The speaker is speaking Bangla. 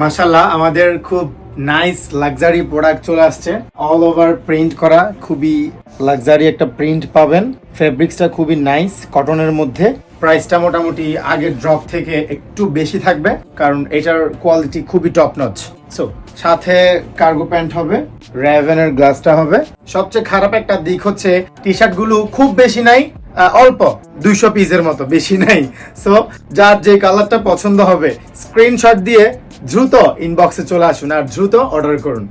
মাশাল্লাহ আমাদের খুব নাইস লাক্সারি প্রোডাক্ট চলে আসছে। অল ওভার প্রিন্ট করা, খুবই লাক্সারি একটা প্রিন্ট পাবেন। ফেব্রিক্সটা খুবই নাইস কটনের মধ্যে। প্রাইসটা মোটামুটি আগের ড্রপ থেকে একটু বেশি থাকবে, কারণ এটার কোয়ালিটি খুবই টপ নচ সো সাথে কার্গো প্যান্ট হবে র্যাভেনের গ্লাসটা হবে। সবচেয়ে খারাপ একটা দিক হচ্ছে টি শার্টগুলো খুব বেশি নাই অল্প, দুইশো পিসের মতো, বেশি নাই। সো যার যে কালারটা পছন্দ হবে স্ক্রিনশট দিয়ে দ্রুত ইনবক্সে চলে আসুন আর দ্রুত অর্ডার করুন।